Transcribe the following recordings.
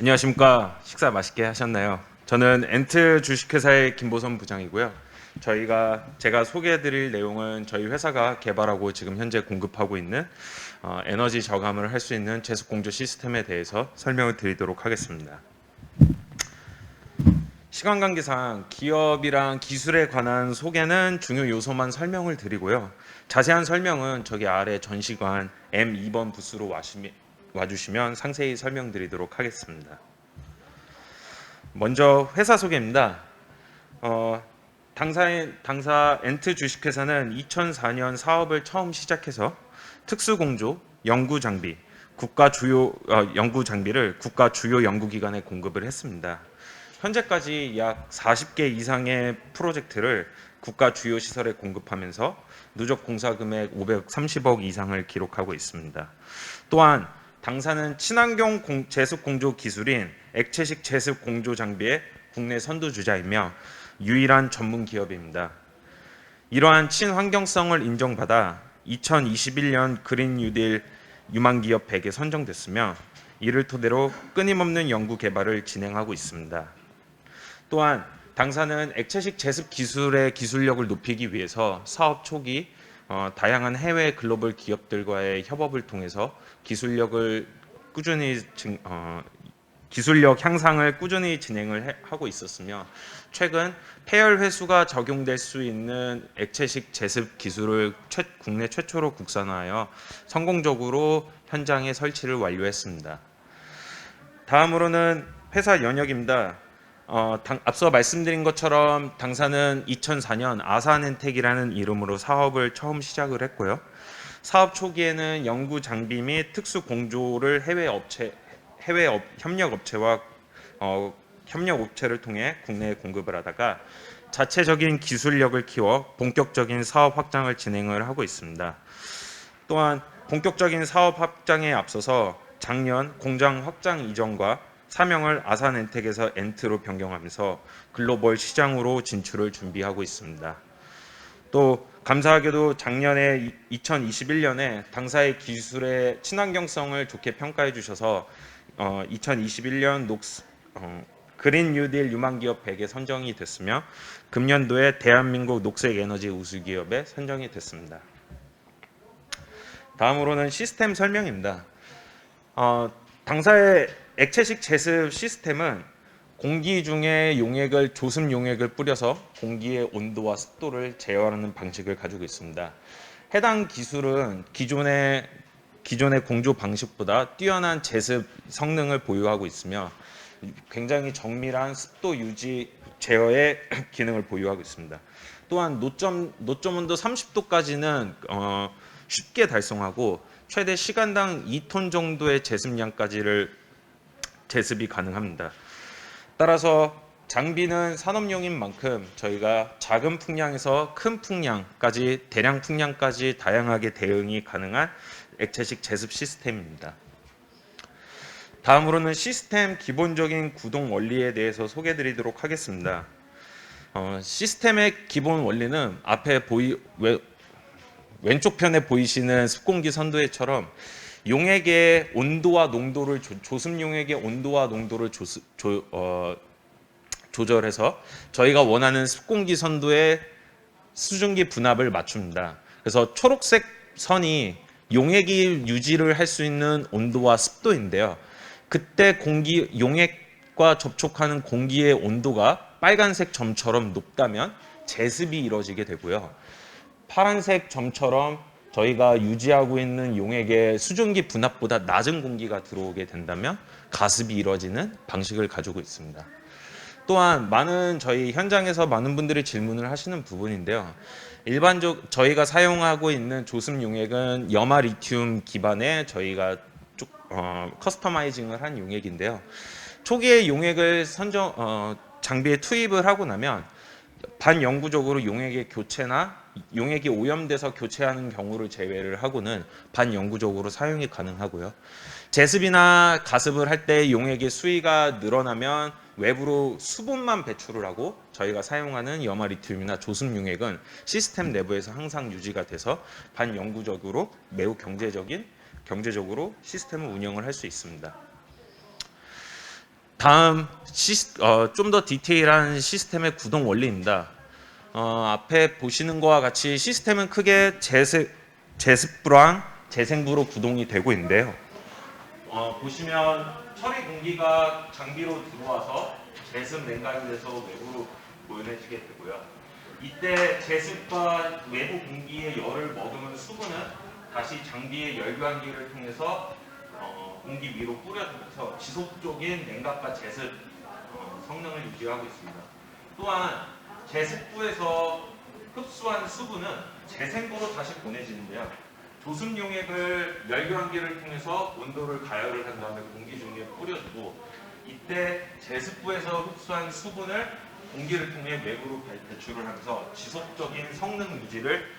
안녕하십니까. 식사 맛있게 하셨나요? 저는 엔트 주식회사의 김보선 부장이고요. 저희가 제가 소개해드릴 내용은 저희 회사가 개발하고 지금 현재 공급하고 있는 어, 에너지 저감을 할 수 있는 제습 공조 시스템에 대해서 설명을 드리도록 하겠습니다. 시간 관계상 기업이랑 기술에 관한 소개는 중요 요소만 설명을 드리고요. 자세한 설명은 저기 아래 전시관 M2번 부스로 와시면 와주시면 상세히 설명드리도록 하겠습니다. 먼저 회사 소개입니다. 어, 당사인 당사 엔트 주식회사는 2004년 사업을 처음 시작해서 특수공조, 연구 장비, 국가 주요 어, 연구 장비를 국가 주요 연구기관에 공급을 했습니다. 현재까지 약 40개 이상의 프로젝트를 국가 주요 시설에 공급하면서 누적 공사 금액 530억 이상을 기록하고 있습니다. 또한 당사는 친환경 공- 제습 공조 기술인 액체식 제습 공조 장비의 국내 선두 주자이며 유일한 전문 기업입니다. 이러한 친환경성을 인정받아 2021년 그린 뉴딜 유망 기업 100에 선정됐으며 이를 토대로 끊임없는 연구 개발을 진행하고 있습니다. 또한 당사는 액체식 제습 기술의 기술력을 높이기 위해서 사업 초기 어, 다양한 해외 글로벌 기업들과의 협업을 통해서 기술력을 꾸준히 증, 어, 기술력 향상을 꾸준히 진행을 해- 하고 있었으며 최근 폐열 회수가 적용될 수 있는 액체식 제습 기술을 최- 국내 최초로 국산화하여 성공적으로 현장에 설치를 완료했습니다. 다음으로는 회사 연역입니다. 어, 당- 앞서 말씀드린 것처럼 당사는 2004년 아산엔텍이라는 이름으로 사업을 처음 시작을 했고요. 사업 초기에는 연구 장비 및 특수 공조를 해외 업체 해외 업, 협력 업체와 어, 협력 업체를 통해 국내에 공급을 하다가 자체적인 기술력을 키워 본격적인 사업 확장을 진행을 하고 있습니다. 또한 본격적인 사업 확장에 앞서서 작년 공장 확장 이전과 사명을 아산엔텍에서 엔트로 변경하면서 글로벌 시장으로 진출을 준비하고 있습니다. 또 감사하게도 작년에 2021년에 당사의 기술의 친환경성을 좋게 평가해 주셔서 어, 2021년 녹스 어, 그린 뉴딜 유망 기업 100에 선정이 됐으며 금년도에 대한민국 녹색 에너지 우수 기업에 선정이 됐습니다. 다음으로는 시스템 설명입니다. 어, 당사의 액체식 제습 시스템은 공기 중에 용액을 조습 용액을 뿌려서 공기의 온도와 습도를 제어하는 방식을 가지고 있습니다. 해당 기술은 기존의 기존의 공조 방식보다 뛰어난 제습 성능을 보유하고 있으며 굉장히 정밀한 습도 유지 제어의 기능을 보유하고 있습니다. 또한 노점 노점 온도 30도까지는 어, 쉽게 달성하고 최대 시간당 2톤 정도의 제습량까지를 제습이 가능합니다. 따라서 장비는 산업용인 만큼 저희가 작은 풍량에서 큰 풍량까지 대량 풍량까지 다양하게 대응이 가능한 액체식 제습 시스템입니다. 다음으로는 시스템 기본적인 구동 원리에 대해서 소개드리도록 하겠습니다. 어, 시스템의 기본 원리는 앞에 보이 왼, 왼쪽 편에 보이시는 습공기 선도해처럼 용액의 온도와 농도를 조, 조습 용액의 온도와 농도를 조스, 조, 어, 조절해서 저희가 원하는 습공기 선도의 수증기 분압을 맞춥니다. 그래서 초록색 선이 용액이 유지를 할 수 있는 온도와 습도인데요. 그때 공기 용액과 접촉하는 공기의 온도가 빨간색 점처럼 높다면 제습이 이루어지게 되고요. 파란색 점처럼 저희가 유지하고 있는 용액의 수증기 분압보다 낮은 공기가 들어오게 된다면 가습이 이루어지는 방식을 가지고 있습니다. 또한 많은 저희 현장에서 많은 분들이 질문을 하시는 부분인데요. 일반적 저희가 사용하고 있는 조습 용액은 염화 리튬 기반의 저희가 쭉 어, 커스터마이징을 한 용액인데요. 초기에 용액을 선정 어, 장비에 투입을 하고 나면 반영구적으로 용액의 교체나 용액이 오염돼서 교체하는 경우를 제외를 하고는 반영구적으로 사용이 가능하고요. 제습이나 가습을 할 때 용액의 수위가 늘어나면 외부로 수분만 배출을 하고 저희가 사용하는 염화 리튬이나 조습 용액은 시스템 내부에서 항상 유지가 돼서 반영구적으로 매우 경제적인 경제적으로 시스템을 운영을 할 수 있습니다. 다음 어, 좀 더 디테일한 시스템의 구동 원리입니다. 어, 앞에 보시는 것과 같이 시스템은 크게 제습, 제습부랑 재생부로 구동이 되고 있는데요. 어, 보시면 처리 공기가 장비로 들어와서 제습 냉각이 돼서 외부로 보내지게 되고요. 이때 제습과 외부 공기의 열을 머금은 수분은 다시 장비의 열교환기를 통해서 어, 공기 위로 뿌려주면서 지속적인 냉각과 제습 어, 성능을 유지하고 있습니다. 또한 제습부에서 흡수한 수분은 재생부로 다시 보내지는데요. 조습 용액을 열교환기를 통해서 온도를 가열을 한 다음에 공기 중에 뿌려주고 이때 제습부에서 흡수한 수분을 공기를 통해 외부로 발- 배출을 하면서 지속적인 성능 유지를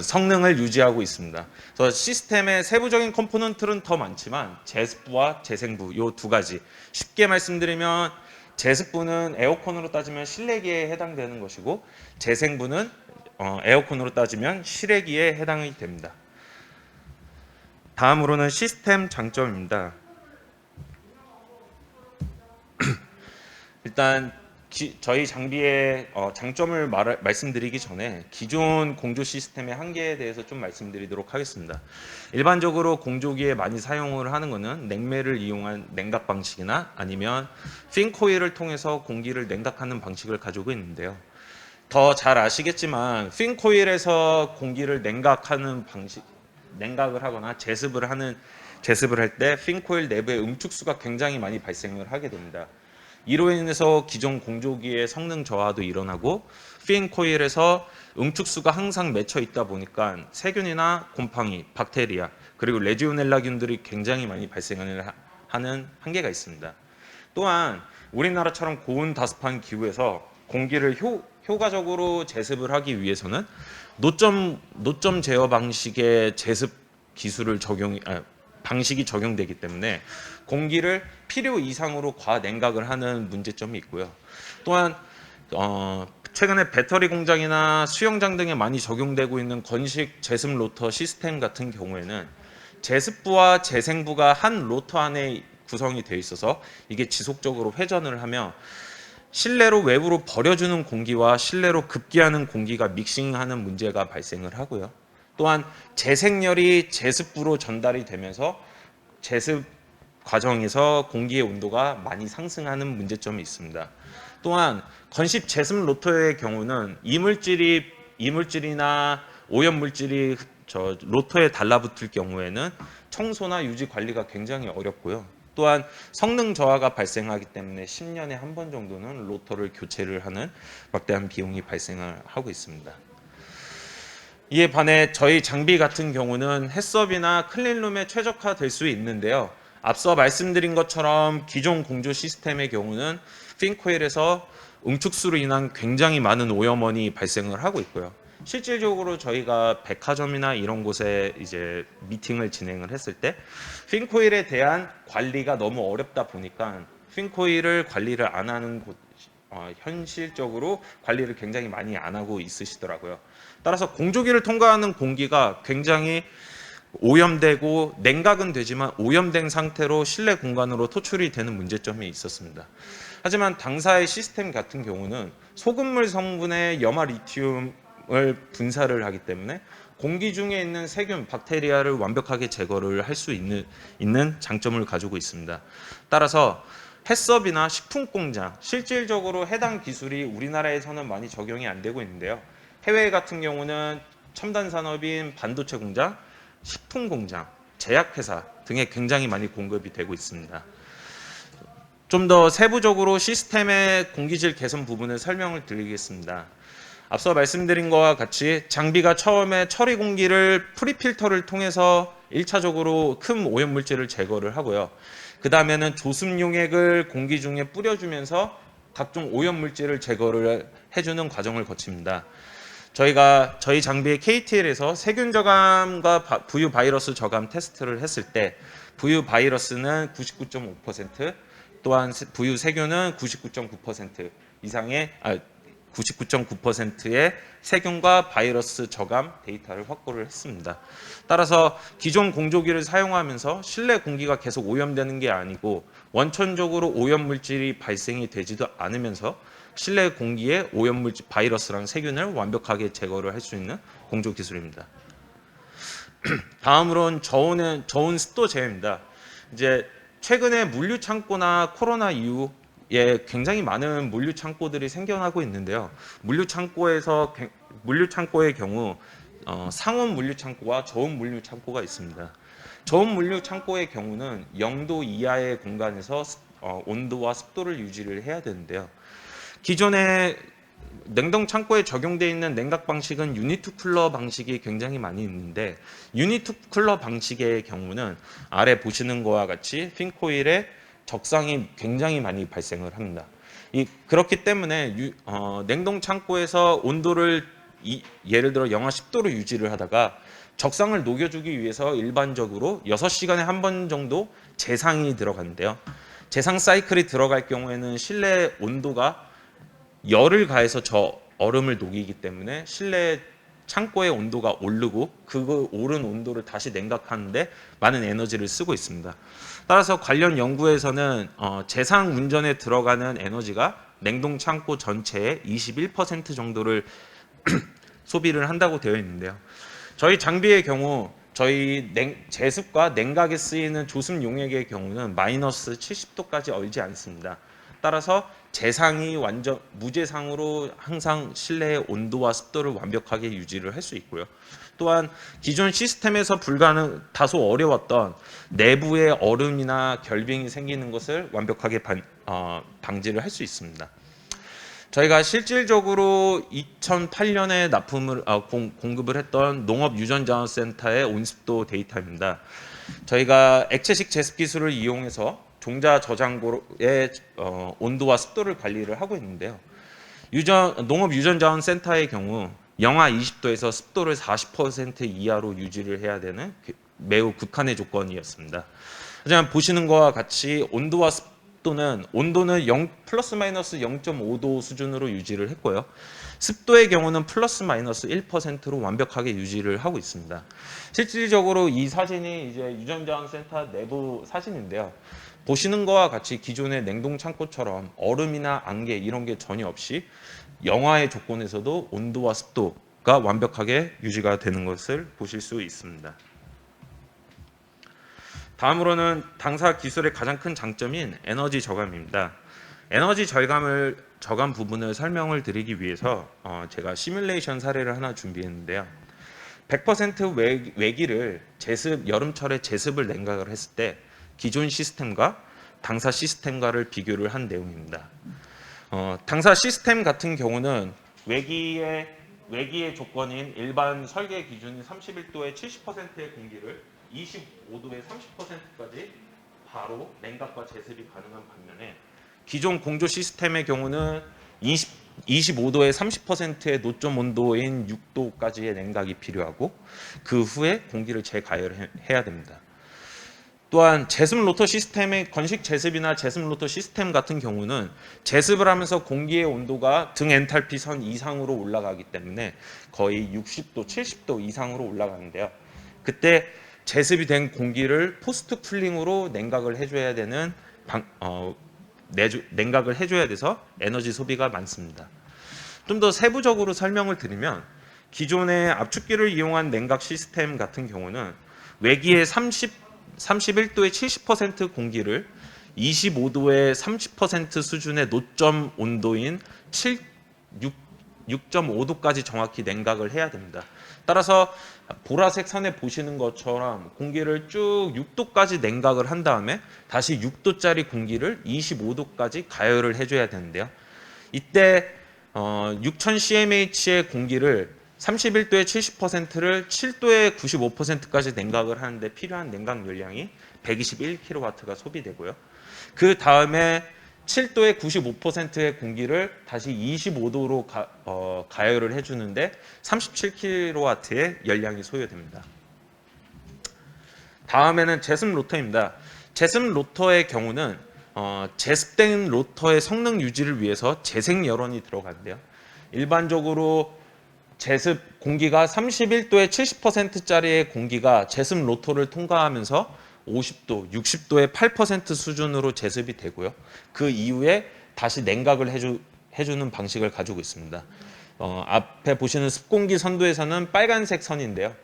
성능을 유지하고 있습니다. 그래서 시스템의 세부적인 컴포넌트는 더 많지만 제습부와 재생부 이 두 가지 쉽게 말씀드리면 제습부는 에어컨으로 따지면 실내기에 해당되는 것이고 재생부는 어, 에어컨으로 따지면 실외기에 해당이 됩니다. 다음으로는 시스템 장점입니다. 일단 기- 저희 장비의 어, 장점을 말, 말씀드리기 전에 기존 공조 시스템의 한계에 대해서 좀 말씀드리도록 하겠습니다. 일반적으로 공조기에 많이 사용을 하는 것은 냉매를 이용한 냉각 방식이나 아니면 핀코일을 통해서 공기를 냉각하는 방식을 가지고 있는데요. 더 잘 아시겠지만 핀코일에서 공기를 냉각하는 방식, 냉각을 하거나 제습을 하는 제습을 할 때 핀코일 내부의 응축수가 굉장히 많이 발생을 하게 됩니다. 이로 인해서 기존 공조기의 성능 저하도 일어나고 핀 코일에서 응축수가 항상 맺혀 있다 보니까 세균이나 곰팡이, 박테리아 그리고 레지오넬라균들이 굉장히 많이 발생을 하- 하는 한계가 있습니다. 또한 우리나라처럼 고온 다습한 기후에서 공기를 효, 효과적으로 제습을 하기 위해서는 노점 노점 제어 방식의 제습 기술을 적용 아, 방식이 적용되기 때문에 공기를 필요 이상으로 과냉각을 하는 문제점이 있고요. 또한 어, 최근에 배터리 공장이나 수영장 등에 많이 적용되고 있는 건식 제습 로터 시스템 같은 경우에는 제습부와 재생부가 한 로터 안에 구성이 되어 있어서 이게 지속적으로 회전을 하며 실내로 외부로 버려주는 공기와 실내로 급기하는 공기가 믹싱하는 문제가 발생을 하고요. 또한 재생열이 제습부로 전달이 되면서 제습 과정에서 공기의 온도가 많이 상승하는 문제점이 있습니다. 또한 건식 제습 로터의 경우는 이물질이 이물질이나 오염 물질이 저 로터에 달라붙을 경우에는 청소나 유지 관리가 굉장히 어렵고요. 또한 성능 저하가 발생하기 때문에 10년에 한 번 정도는 로터를 교체를 하는 막대한 비용이 발생을 하고 있습니다. 이에 반해 저희 장비 같은 경우는 햇섭이나 클린룸에 최적화될 수 있는데요. 앞서 말씀드린 것처럼 기존 공조 시스템의 경우는 핀코일에서 응축수로 인한 굉장히 많은 오염원이 발생을 하고 있고요. 실질적으로 저희가 백화점이나 이런 곳에 이제 미팅을 진행을 했을 때 핀코일에 대한 관리가 너무 어렵다 보니까 핀코일을 관리를 안 하는 곳 어, 현실적으로 관리를 굉장히 많이 안 하고 있으시더라고요. 따라서 공조기를 통과하는 공기가 굉장히 오염되고 냉각은 되지만 오염된 상태로 실내 공간으로 토출이 되는 문제점이 있었습니다. 하지만 당사의 시스템 같은 경우는 소금물 성분의 염화 리튬을 분사를 하기 때문에 공기 중에 있는 세균, 박테리아를 완벽하게 제거를 할 수 있는, 있는 장점을 가지고 있습니다. 따라서 햇섭이나 식품 공장 실질적으로 해당 기술이 우리나라에서는 많이 적용이 안 되고 있는데요. 해외 같은 경우는 첨단 산업인 반도체 공장, 식품 공장, 제약회사 등에 굉장히 많이 공급이 되고 있습니다. 좀 더 세부적으로 시스템의 공기질 개선 부분을 설명을 드리겠습니다. 앞서 말씀드린 것과 같이 장비가 처음에 처리 공기를 프리필터를 통해서 1차적으로 큰 오염 물질을 제거를 하고요. 그 다음에는 조습 용액을 공기 중에 뿌려주면서 각종 오염 물질을 제거를 해주는 과정을 거칩니다. 저희가 저희 장비의 KTL에서 세균 저감과 바- 부유 바이러스 저감 테스트를 했을 때 부유 바이러스는 99.5% 또한 세- 부유 세균은 99.9% 이상의 아, 99.9%의 세균과 바이러스 저감 데이터를 확보를 했습니다. 따라서 기존 공조기를 사용하면서 실내 공기가 계속 오염되는 게 아니고 원천적으로 오염 물질이 발생이 되지도 않으면서 실내 공기에 오염 물질 바이러스랑 세균을 완벽하게 제거를 할 수 있는 공조 기술입니다. 다음으로는 저온은 저온 습도 제어입니다. 이제 최근에 물류 창고나 코로나 이후에 굉장히 많은 물류 창고들이 생겨나고 있는데요. 물류 창고에서 개- 물류 창고의 경우 어, 상온 물류 창고와 저온 물류 창고가 있습니다. 저온 물류 창고의 경우는 0도 이하의 공간에서 습- 어, 온도와 습도를 유지를 해야 되는데요. 기존에 냉동 창고에 적용되어 있는 냉각 방식은 유니트 쿨러 방식이 굉장히 많이 있는데 유니트 쿨러 방식의 경우는 아래 보시는 거와 같이 핀 코일에 적상이 굉장히 많이 발생을 합니다. 이 그렇기 때문에 유- 어, 냉동 창고에서 온도를 이- 예를 들어 영하 10도로 유지를 하다가 적상을 녹여주기 위해서 일반적으로 6시간에 한 번 정도 재상이 들어가는데요. 재상 사이클이 들어갈 경우에는 실내 온도가 열을 가해서 저 얼음을 녹이기 때문에 실내 창고의 온도가 오르고 그 오른 온도를 다시 냉각하는데 많은 에너지를 쓰고 있습니다. 따라서 관련 연구에서는 어, 재상 운전에 들어가는 에너지가 냉동 창고 전체의 21% 정도를 소비를 한다고 되어 있는데요. 저희 장비의 경우 저희 냉, 제습과 냉각에 쓰이는 조습 용액의 경우는 마이너스 70도까지 얼지 않습니다. 따라서 재상이 완전 무재상으로 항상 실내의 온도와 습도를 완벽하게 유지를 할 수 있고요. 또한 기존 시스템에서 불가능 다소 어려웠던 내부에 얼음이나 결빙이 생기는 것을 완벽하게 반- 어, 방지를 할 수 있습니다. 저희가 실질적으로 2008년에 납품을 아, 공, 공급을 했던 농업 유전자원센터의 온습도 데이터입니다. 저희가 액체식 제습 기술을 이용해서 종자 저장고의 어, 온도와 습도를 관리를 하고 있는데요. 유전, 농업 유전자원센터의 경우 영하 20도에서 습도를 40% 이하로 유지를 해야 되는 그- 매우 극한의 조건이었습니다. 하지만 보시는 것과 같이 온도와 습도는 온도는 0 플러스 마이너스 0.5도 수준으로 유지를 했고요. 습도의 경우는 플러스 마이너스 1%로 완벽하게 유지를 하고 있습니다. 실질적으로 이 사진이 이제 유전자원센터 내부 사진인데요. 보시는 것과 같이 기존의 냉동 창고처럼 얼음이나 안개 이런 게 전혀 없이 영하의 조건에서도 온도와 습도가 완벽하게 유지가 되는 것을 보실 수 있습니다. 다음으로는 당사 기술의 가장 큰 장점인 에너지 저감입니다. 에너지 절감을 저감 부분을 설명을 드리기 위해서 어, 제가 시뮬레이션 사례를 하나 준비했는데요. 100% 외, 외기를 제습 여름철에 제습을 냉각을 했을 때 기존 시스템과 당사 시스템과를 비교를 한 내용입니다. 어, 당사 시스템 같은 경우는 외기의 외기의 조건인 일반 설계 기준인 31도에 70%의 공기를 25도에 30%까지 바로 냉각과 제습이 가능한 반면에 기존 공조 시스템의 경우는 20, 25도에 30%의 노점 온도인 6도까지의 냉각이 필요하고 그 후에 공기를 재가열해야 됩니다. 또한 제습 로터 시스템의 건식 제습이나 제습 로터 시스템 같은 경우는 제습을 하면서 공기의 온도가 등 엔탈피 선 이상으로 올라가기 때문에 거의 60도, 70도 이상으로 올라가는데요. 그때 제습이 된 공기를 포스트 쿨링으로 냉각을 해줘야 되는 방, 어, 내주, 냉각을 해줘야 돼서 에너지 소비가 많습니다. 좀 더 세부적으로 설명을 드리면 기존의 압축기를 이용한 냉각 시스템 같은 경우는 외기의 30 31도에 70% 공기를 25도에 30% 수준의 노점 온도인 7, 6, 6.5도까지 정확히 냉각을 해야 됩니다. 따라서 보라색 선에 보시는 것처럼 공기를 쭉 6도까지 냉각을 한 다음에 다시 6도짜리 공기를 25도까지 가열을 해줘야 되는데요. 이때 어, 6000 CMH의 공기를 31도에 70%를 7도에 95%까지 냉각을 하는데 필요한 냉각 열량이 121kW가 소비되고요. 그 다음에 7도에 95%의 공기를 다시 25도로 가, 어, 가열을 해주는데 37kW의 열량이 소요됩니다. 다음에는 제습 로터입니다. 제습 로터의 경우는 어, 제습된 로터의 성능 유지를 위해서 재생 열원이 들어가는데요. 일반적으로 제습 공기가 31도에 70%짜리의 공기가 제습 로터를 통과하면서 50도, 60도의 8% 수준으로 제습이 되고요. 그 이후에 다시 냉각을 해주, 해주는 방식을 가지고 있습니다. 어, 앞에 보시는 습공기 선도에서는 빨간색 선인데요.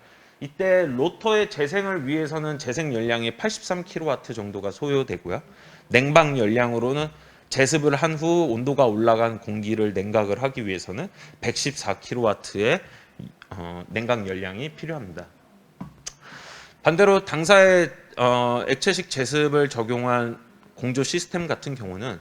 이때 로터의 재생을 위해서는 재생 열량이 83kW 정도가 소요되고요. 냉방 열량으로는 제습을 한 후 온도가 올라간 공기를 냉각을 하기 위해서는 114kW의 어, 냉각 열량이 필요합니다. 반대로 당사의 어, 액체식 제습을 적용한 공조 시스템 같은 경우는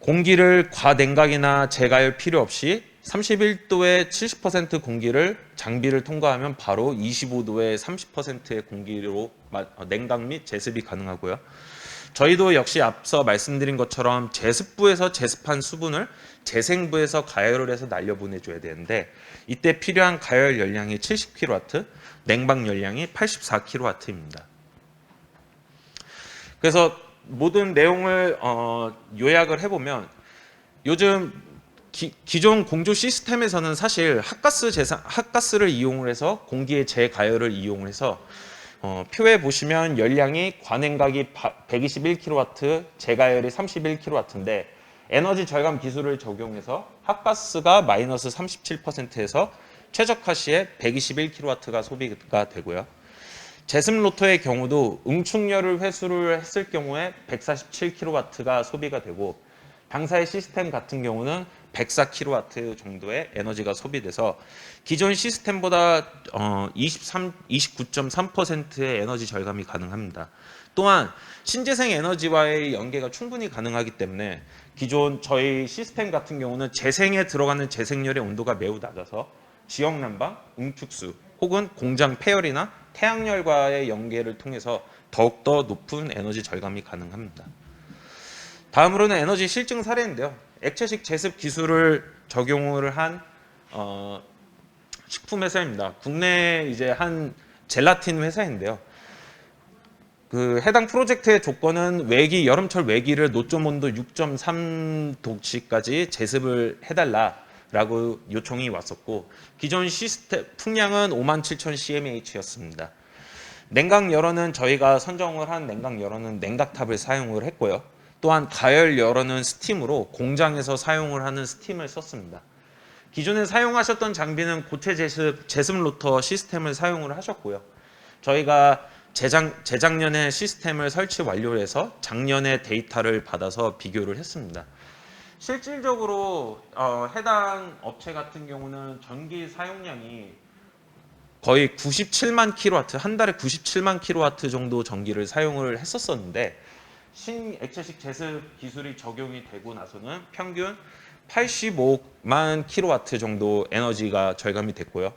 공기를 과냉각이나 재가열 필요 없이 31도의 70% 공기를 장비를 통과하면 바로 25도의 30%의 공기로 마- 어, 냉각 및 제습이 가능하고요. 저희도 역시 앞서 말씀드린 것처럼 제습부에서 제습한 수분을 재생부에서 가열을 해서 날려보내줘야 되는데 이때 필요한 가열 열량이 70kW, 냉방 열량이 84kW입니다. 그래서 모든 내용을 어, 요약을 해보면 요즘 기, 기존 공조 시스템에서는 사실 핫가스 재산, 핫가스를 이용을 해서 공기의 재가열을 이용을 해서 어, 표에 보시면 열량이 관행각이 121kW, 재가열이 31kW인데 에너지 절감 기술을 적용해서 핫가스가 마이너스 37%에서 최적화 시에 121kW가 소비가 되고요. 제습 로터의 경우도 응축열을 회수를 했을 경우에 147kW가 소비가 되고 당사의 시스템 같은 경우는 104kW 정도의 에너지가 소비돼서 기존 시스템보다 어, 23, 29.3%의 에너지 절감이 가능합니다. 또한 신재생 에너지와의 연계가 충분히 가능하기 때문에 기존 저희 시스템 같은 경우는 재생에 들어가는 재생열의 온도가 매우 낮아서 지역 난방, 응축수 혹은 공장 폐열이나 태양열과의 연계를 통해서 더욱더 높은 에너지 절감이 가능합니다. 다음으로는 에너지 실증 사례인데요. 액체식 제습 기술을 적용을 한 어, 식품 회사입니다. 국내 이제 한 젤라틴 회사인데요. 그 해당 프로젝트의 조건은 외기 여름철 외기를 노점 온도 6.3도씨까지 제습을 해달라라고 요청이 왔었고 기존 시스템 풍량은 57,000 cmh였습니다. 냉각 열어는 저희가 선정을 한 냉각 열어는 냉각탑을 사용을 했고요. 또한 가열 열어는 스팀으로 공장에서 사용을 하는 스팀을 썼습니다. 기존에 사용하셨던 장비는 고체 제습, 제습 로터 시스템을 사용을 하셨고요. 저희가 재작, 재작년에 시스템을 설치 완료해서 작년에 데이터를 받아서 비교를 했습니다. 실질적으로 어, 해당 업체 같은 경우는 전기 사용량이 거의 97만 킬로와트 한 달에 97만 킬로와트 정도 전기를 사용을 했었었는데 신 액체식 제습 기술이 적용이 되고 나서는 평균 85만 킬로와트 정도 에너지가 절감이 됐고요.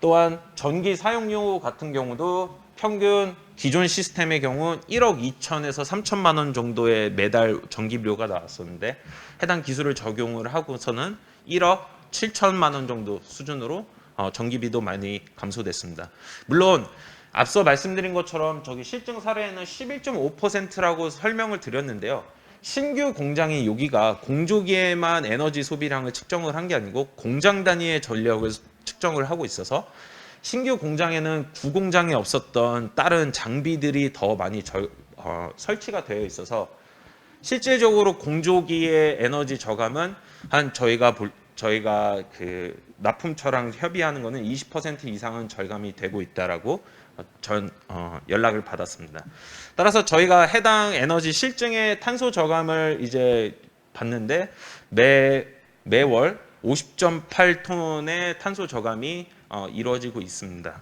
또한 전기 사용료 같은 경우도 평균 기존 시스템의 경우 1억 2천에서 3천만 원 정도의 매달 전기료가 나왔었는데 해당 기술을 적용을 하고서는 1억 7천만 원 정도 수준으로 어, 전기비도 많이 감소됐습니다. 물론 앞서 말씀드린 것처럼 저기 실증 사례에는 11.5%라고 설명을 드렸는데요. 신규 공장이 여기가 공조기에만 에너지 소비량을 측정을 한 게 아니고 공장 단위의 전력을 측정을 하고 있어서 신규 공장에는 구공장에 없었던 다른 장비들이 더 많이 절- 어, 설치가 되어 있어서 실질적으로 공조기의 에너지 저감은 한 저희가 볼- 저희가 그 납품처랑 협의하는 거는 20% 이상은 절감이 되고 있다라고 전 어, 연락을 받았습니다. 따라서 저희가 해당 에너지 실증의 탄소 저감을 이제 봤는데 매 매월 50.8톤의 탄소 저감이 어, 이루어지고 있습니다.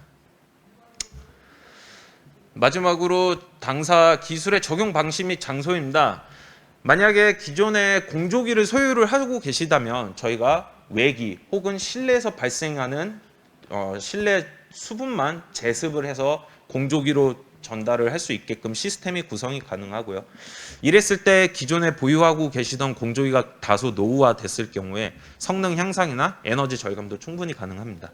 마지막으로 당사 기술의 적용 방식 및 장소입니다. 만약에 기존에 공조기를 소유를 하고 계시다면 저희가 외기 혹은 실내에서 발생하는 어, 실내 수분만 제습을 해서 공조기로 전달을 할 수 있게끔 시스템이 구성이 가능하고요. 이랬을 때 기존에 보유하고 계시던 공조기가 다소 노후화됐을 경우에 성능 향상이나 에너지 절감도 충분히 가능합니다.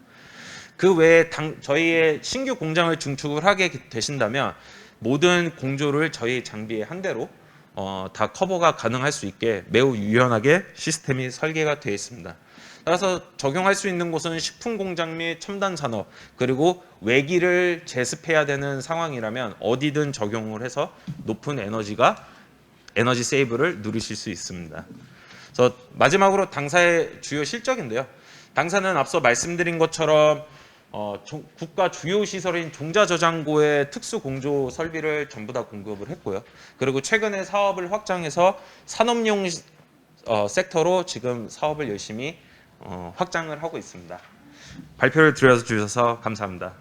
그 외에 당, 저희의 신규 공장을 증축을 하게 되신다면 모든 공조를 저희 장비에 한 대로 어, 다 커버가 가능할 수 있게 매우 유연하게 시스템이 설계가 되어 있습니다. 따라서 적용할 수 있는 곳은 식품 공장 및 첨단 산업 그리고 외기를 제습해야 되는 상황이라면 어디든 적용을 해서 높은 에너지가 에너지 세이브를 누리실 수 있습니다. 그래서 마지막으로 당사의 주요 실적인데요. 당사는 앞서 말씀드린 것처럼 어, 종- 국가 주요 시설인 종자 저장고의 특수 공조 설비를 전부 다 공급을 했고요. 그리고 최근에 사업을 확장해서 산업용 시- 어, 섹터로 지금 사업을 열심히 어, 확장을 하고 있습니다. 발표를 드려 주셔서 감사합니다.